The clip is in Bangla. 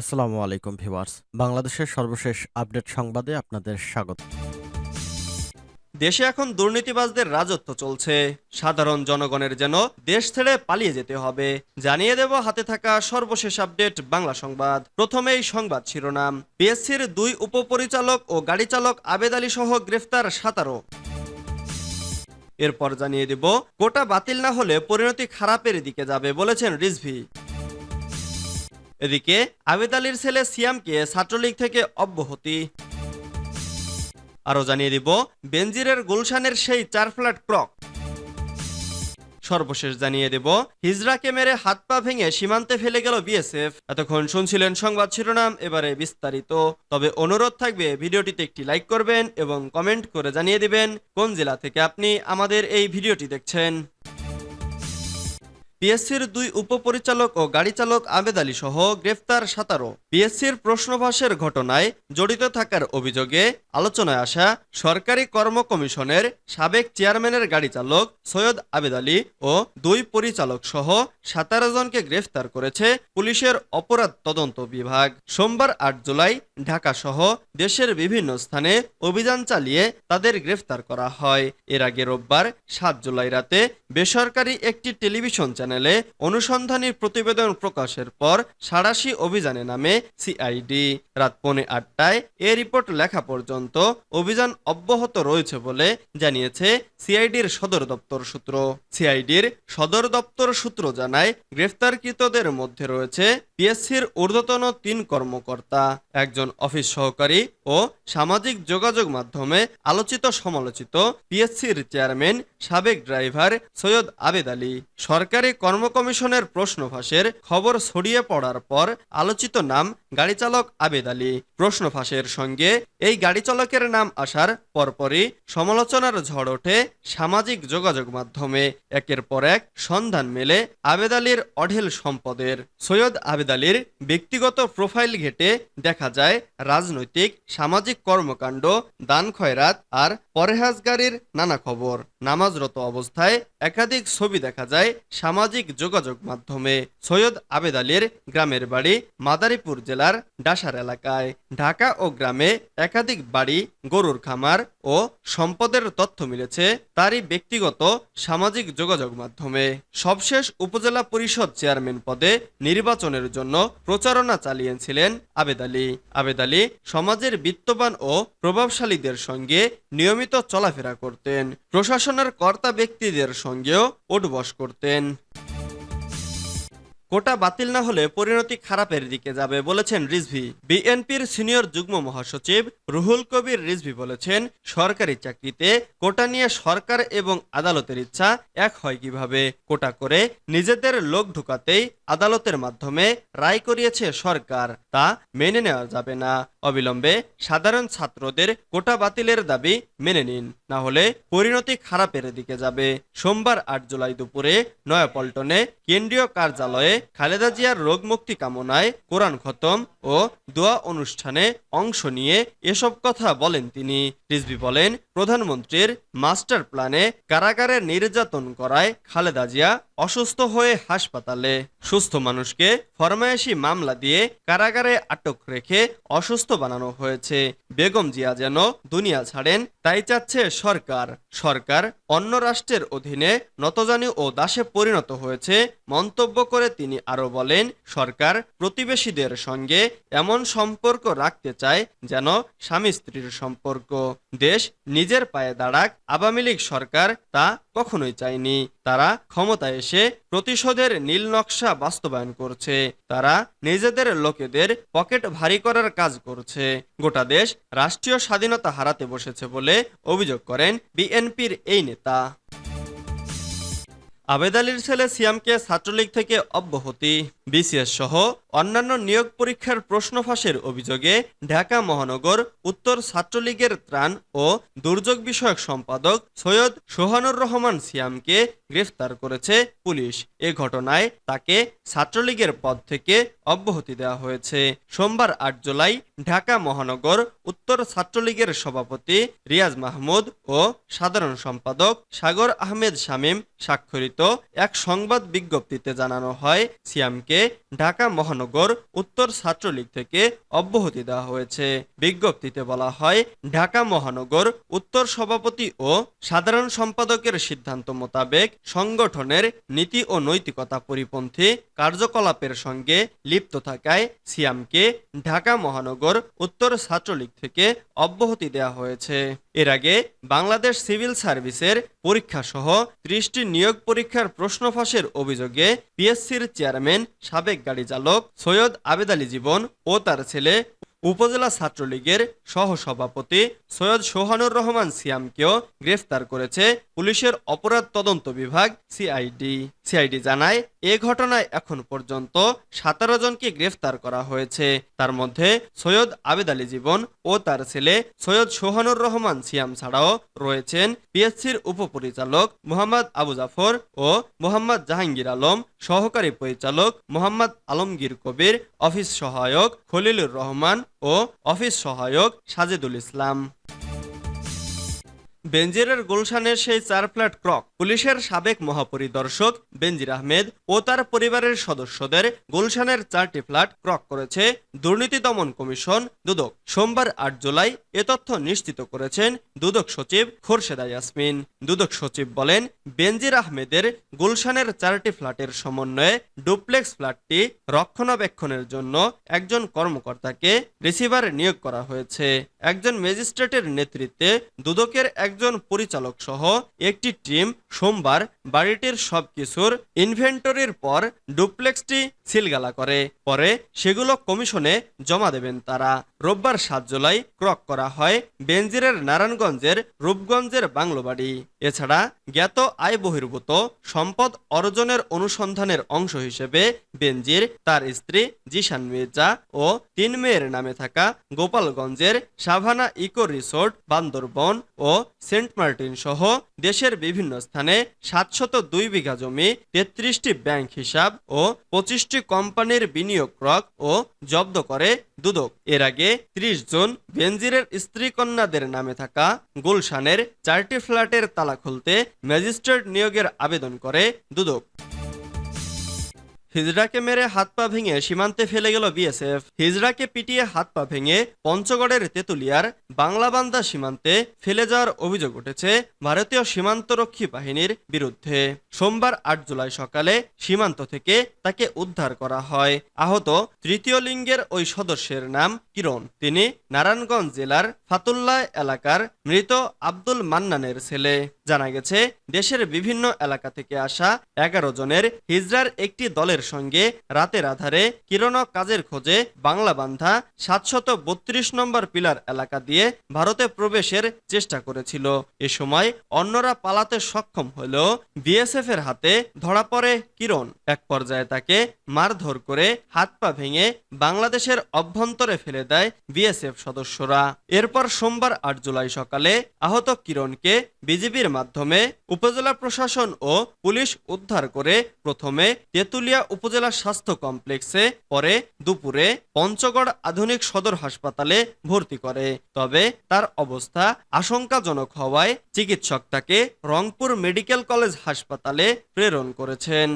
আসসালামু আলাইকুম ভিউয়ার্স। বাংলাদেশের সর্বশেষ আপডেট সংবাদে আপনাদের স্বাগত। দেশে এখন দুর্নীতিবাজদের রাজত্ব চলছে। সাধারণ জনগণের যেন দেশ ছেড়ে পালিয়ে যেতে হবে। জানিয়ে দেব হাতে থাকা সর্বশেষ আপডেট বাংলা সংবাদ। প্রথমেই সংবাদ শিরোনাম। পিএসসির দুই উপপরিচালক ও গাড়ি চালক আবেদ আলী সহ গ্রেফতার সাতারো। এরপর জানিয়ে দেব, কোটা বাতিল না হলে পরিণতি খারাপের দিকে যাবে বলেছেন রিজভি। এদিকে আবেদ আলীর ছেলে সিয়ামকে ছাত্রলীগ থেকে অব্যাহতি। আরও জানিয়ে দিব, বেনজিরের গুলশানের সেই চার ফ্ল্যাট ক্রক। সর্বশেষ জানিয়ে দেব, হিজরাকে মেরে হাত পা ভেঙে সীমান্তে ফেলে গেল বিএসএফ। এতক্ষণ শুনছিলেন সংবাদ শিরোনাম, এবারে বিস্তারিত। তবে অনুরোধ থাকবে, ভিডিওটিতে একটি লাইক করবেন এবং কমেন্ট করে জানিয়ে দিবেন কোন জেলা থেকে আপনি আমাদের এই ভিডিওটি দেখছেন। পিএসসির দুই উপপরিচালক ও গাড়ি চালক আবেদ আলী সহ গ্রেফতার সাতারো। পিএসসির প্রশ্নভাসের ঘটনায় জড়িত থাকার অভিযোগে আলোচনায় আসা সরকারি কর্ম কমিশনের সাবেক চেয়ারম্যানের গাড়ি চালক সৈয়দ আবেদ আলী ও দুই পরিচালক সহ সাতারো জনকে গ্রেফতার করেছে পুলিশের অপরাধ তদন্ত বিভাগ। সোমবার আট জুলাই ঢাকা সহ দেশের বিভিন্ন স্থানে অভিযান চালিয়ে তাদের গ্রেফতার করা হয়। এর আগে রোববার সাত জুলাই রাতে বেসরকারি একটি টেলিভিশন চ্যানেলে অনুসন্ধানী প্রতিবেদন প্রকাশের পর সাড়াশি অভিযানে নামে সিআইডি রাত পৌনে আটটায় এ রিপোর্ট লেখা পর্যন্ত অভিযান অব্যাহত রয়েছে বলে জানিয়েছে সিআইডির সদর দপ্তর সূত্র। সিআইডির সদর দপ্তর সূত্র জানায়, গ্রেফতারকৃতদের মধ্যে রয়েছে পিএসসির ঊর্ধ্বতন তিন কর্মকর্তা, একজন অফিস সহকারী ও সামাজিক যোগাযোগ মাধ্যমে আলোচিত সমালোচিত পিএসসির চেয়ারম্যান, সাবেক ড্রাইভার সৈয়দ আবেদ আলী। সরকারি কর্ম কমিশনের প্রশ্ন ফাঁসের খবর ছড়িয়ে পড়ার পর আলোচিত নাম গাড়ি চালক আবেদ আলী। প্রশ্ন ফাঁসের সঙ্গে এই গাড়ি চালকের নাম আসার পরপরই সমালোচনার ঝড় ওঠে সামাজিক যোগাযোগ মাধ্যমে। একের পর এক সন্ধান মেলে আবেদ আলীর অঢেল সম্পদের। সৈয়দ আবেদ আলীর ব্যক্তিগত প্রোফাইল ঘেটে দেখা যায় রাজনৈতিক, সামাজিক কর্মকাণ্ড, দান খয়রাত আর পরেহাজগারির নানা খবর। নামাজরত অবস্থায় একাধিক ছবি দেখা যায় সামাজিক যোগাযোগ মাধ্যমে। সৈয়দ আবেদ আলীর গ্রামের বাড়ি মাদারীপুর জেলার ডাসার এলাকায়। ঢাকা ও গ্রামে একাধিক বাড়ি, গরুর খামার ও সম্পদের তথ্য মিলেছে তারই ব্যক্তিগত সামাজিক যোগাযোগ মাধ্যমে। সবশেষ উপজেলা পরিষদ চেয়ারম্যান পদে নির্বাচনের জন্য প্রচারণা চালিয়েছিলেন আবেদ আলী। আবেদ আলী সমাজের বিত্তবান ও প্রভাবশালীদের সঙ্গে নিয়মিত চলাফেরা করতেন। প্রশাসনের কর্তা ব্যক্তিদের সঙ্গেও ওঠবস করতেন। কোটা বাতিল না হলে পরিণতি খারাপের দিকে যাবে বলেছেন রিজভি। বিএনপির সিনিয়র যুগ্ম মহাসচিব রুহুল কবির রিজভি বলেছেন, সরকারি চাকরিতে কোটা নিয়ে সরকার এবং আদালতের ইচ্ছা এক হয় কীভাবে? কোটা করে নিজেদের লোক ঢুকাতেই আদালতের মাধ্যমে রায় করিয়েছে সরকার। তা মেনে নেওয়া যাবে না। অবিলম্বে সাধারণ ছাত্রদের কোটা বাতিলের দাবি মেনে নিন, না হলে পরিণতি খারাপের দিকে যাবে। সোমবার আট জুলাই দুপুরে নয়াপল্টনে কেন্দ্রীয় কার্যালয়ে খালেদা জিয়ার রোগ মুক্তি কামনায় কোরআন খতম ও দোয়া অনুষ্ঠানে অংশ নিয়ে এসব কথা বলেন তিনি। রিজভি বলেন, প্রধানমন্ত্রীর মাস্টার প্ল্যানে কারাগারে নির্যাতন করায় খালেদা জিয়া অসুস্থ হয়ে হাসপাতালে। সুস্থ মানুষকে ফরমায়েশি মামলা দিয়ে কারাগারে আটক রেখে অসুস্থ বানানো হয়েছে। বেগম জিয়া যেন দুনিয়া ছাড়েন, তাই চাচ্ছে সরকার। সরকার অন্য রাষ্ট্রের অধীনে নতজানি ও দাসে পরিণত হয়েছে মন্তব্য করে তিনি আরও বলেন, সরকার প্রতিবেশীদের সঙ্গে এমন সম্পর্ক রাখতে চায় যেন স্বামী স্ত্রীর সম্পর্ক। দেশ নিজের পায়ে দাঁড়াক, আওয়ামী লীগ সরকার তা কখনোই চায়নি। তারা ক্ষমতায় এসে প্রতিশোধের নীল নকশা বাস্তবায়ন করছে। তারা নিজেদের লোকেদের পকেট ভারী করার কাজ করছে। গোটা দেশ রাষ্ট্রীয় স্বাধীনতা হারাতে বসেছে বলে অভিযোগ করেন বিএনপির এই নেতা। আবেদ আলীর ছেলে সিয়ামকে ছাত্রলীগ থেকে অব্যাহতি। বিসিএস সহ অন্যান্য নিয়োগ পরীক্ষার প্রশ্ন ফাঁসের অভিযোগে ঢাকা মহানগর উত্তর ছাত্রলীগের ত্রাণ ও দুর্যোগ বিষয়ক সম্পাদক সৈয়দ সোহানুর রহমান সিয়ামকে গ্রেফতার করেছে পুলিশ। এ ঘটনায় তাকে ছাত্রলীগের পদ থেকে অব্যাহতি দেওয়া হয়েছে। সোমবার আট জুলাই ঢাকা মহানগর উত্তর ছাত্রলীগের সভাপতি রিয়াজ মাহমুদ ও সাধারণ সম্পাদক সাগর আহমেদ শামীম স্বাক্ষরিত এক সংবাদ বিজ্ঞপ্তিতে জানানো হয়, সিয়ামকে ঢাকা মহানগর উত্তর ছাত্রলীগ থেকে অব্যাহতি দেওয়া হয়েছে। বিজ্ঞপ্তিতে বলা হয়, ঢাকা মহানগর উত্তর সভাপতি ও সাধারণ সম্পাদকের সিদ্ধান্ত মোতাবেক সংগঠনের নীতি ও নৈতিকতা পরিপন্থী কার্যকলাপের সঙ্গে লিপ্ত থাকায় সিয়ামকে ঢাকা মহানগর উত্তর ছাত্রলীগ থেকে অব্যাহতি দেওয়া হয়েছে। এর আগে বাংলাদেশ সিভিল সার্ভিসের পরীক্ষা সহ ত্রিশটি নিয়োগ পরীক্ষার প্রশ্ন ফাঁসের অভিযোগে পিএসসির চেয়ারম্যান, সাবেক গাড়ি চালক সৈয়দ আবেদ আলী জীবন ও তার ছেলে উপজেলা ছাত্রলীগের সহসভাপতি সৈয়দ সোহানুর রহমান সিয়ামকেও গ্রেফতার করেছে পুলিশের অপরাধ তদন্ত বিভাগ সিআইডি। সিআইডি জানায়, এ ঘটনায় এখন পর্যন্ত সতেরো জনকে গ্রেফতার করা হয়েছে। তার মধ্যে সৈয়দ আবেদ আলী জীবন ও তার ছেলে সৈয়দ সোহানুর রহমান সিয়াম ছাড়াও রয়েছেন পিএসসির উপপরিচালক মোহাম্মদ আবু জাফর ও মোহাম্মদ জাহাঙ্গীর আলম সহকারী পরিচালক মোহাম্মদ আলমগীর কবির অফিস সহায়ক খলিলুর রহমান ও অফিস সহায়ক সাজেদুল ইসলাম। বেনজিরের গুলশানের সেই চার ফ্ল্যাট ক্রক, পুলিশের সাবেক মহাপরিদর্শক বেনজির আহমেদ ও তার পরিবারের সদস্যদের গুলশানের চারটি ফ্ল্যাট ক্রক করেছে দুর্নীতি দমন কমিশন দুদক। সোমবার আট জুলাই এ তথ্য নিশ্চিত করেছেন দুদক সচিব খোরশেদা ইয়াসমিন। দুদক সচিব বলেন, বেনজির আহমেদের গুলশানের চারটি ফ্ল্যাটের সমন্বয়ে ডুপ্লেক্স ফ্ল্যাটটি রক্ষণাবেক্ষণের জন্য একজন কর্মকর্তাকে রিসিভার নিয়োগ করা হয়েছে। একজন ম্যাজিস্ট্রেটের নেতৃত্বে দুদকের একজন পরিচালক সহ একটি টিম সোমবার বাড়িটির সবকিছুর ইনভেন্টরির পর ডুপ্লেক্সটি সিলগালা করে। পরে সেগুলো কমিশনে জমা দেবেন তারা। রোববার সাত জুলাই ক্রক করা হয় বেনজিরের নারায়ণগঞ্জের রূপগঞ্জের বাংলোবাড়ি। এছাড়া জ্ঞাত আয় বহির্ভূত সম্পদ অর্জনের অনুসন্ধানের অংশ হিসেবে বেনজির তার স্ত্রী জিশান মির্জা ও তিন মেয়ের নামে থাকা গোপালগঞ্জের সাভানা ইকো রিসোর্ট, বান্দরবন ও সেন্ট মার্টিন সহ দেশের বিভিন্ন স্থানে সাতশত দুই বিঘা জমি, তেত্রিশটি ব্যাংক হিসাব ও পঁচিশটি কোম্পানির বিনিয়োগ রক ও জব্দ করে দুদক। এর আগে ত্রিশ জন বেনজিরের স্ত্রী কন্যাদের নামে থাকা গুলশানের চারটি ফ্ল্যাটের তালা খুলতে ম্যাজিস্ট্রেট নিয়োগের আবেদন করে দুদক। হিজড়াকে মেরে হাত পা ভেঙে সীমান্তে ফেলে গেল বিএসএফ। হিজড়াকে পিটিয়ে হাত পা ভেঙে পঞ্চগড়ের তেতুলিয়ার বাংলাবান্দা সীমান্তে ফেলে যাওয়ার অভিযোগ উঠেছে ভারতীয় সীমান্তরক্ষী বাহিনীর বিরুদ্ধে। সোমবার আট জুলাই সকালে সীমান্ত থেকে তাকে উদ্ধার করা হয়। আহত তৃতীয় লিঙ্গের ওই সদস্যের নাম কিরণ। তিনি নারায়ণগঞ্জ জেলার ফাতুল্লাহ এলাকার মৃত আব্দুল মান্নানের ছেলে। জানা গেছে, দেশের বিভিন্ন এলাকা থেকে আসা এগারো জনের হিজড়ার একটি দলের সঙ্গে রাতের আধারে কিরণ কাজের খোঁজে বাংলা বান্ধা সাতশত বত্রিশ নম্বর পিলার এলাকা দিয়ে ভারতে প্রবেশের চেষ্টা করেছিল। এ সময় অন্যরা পালাতে সক্ষম হলেও বিএসএফ এর হাতে ধরা পড়ে কিরণ। এক পর্যায়ে তাকে মারধর করে হাত পা ভেঙে বাংলাদেশের অভ্যন্তরে ফেলে দেয় বিএসএফ সদস্যরা। এরপর সোমবার আট জুলাই সকালে আহত কিরণকে বিজিবির মাধ্যমে উপজেলা প্রশাসন ও পুলিশ উদ্ধার করে প্রথমে তেতুলিয়া উপজেলা স্বাস্থ্য কমপ্লেক্সে পরে দুপুরে পঞ্চগড় আধুনিক সদর হাসপাতালে ভর্তি করে। তবে তার অবস্থা আশঙ্কাজনক হওয়ায় চিকিৎসক তাকে রংপুর মেডিকেল কলেজ হাসপাতালে প্রেরণ করেছেন।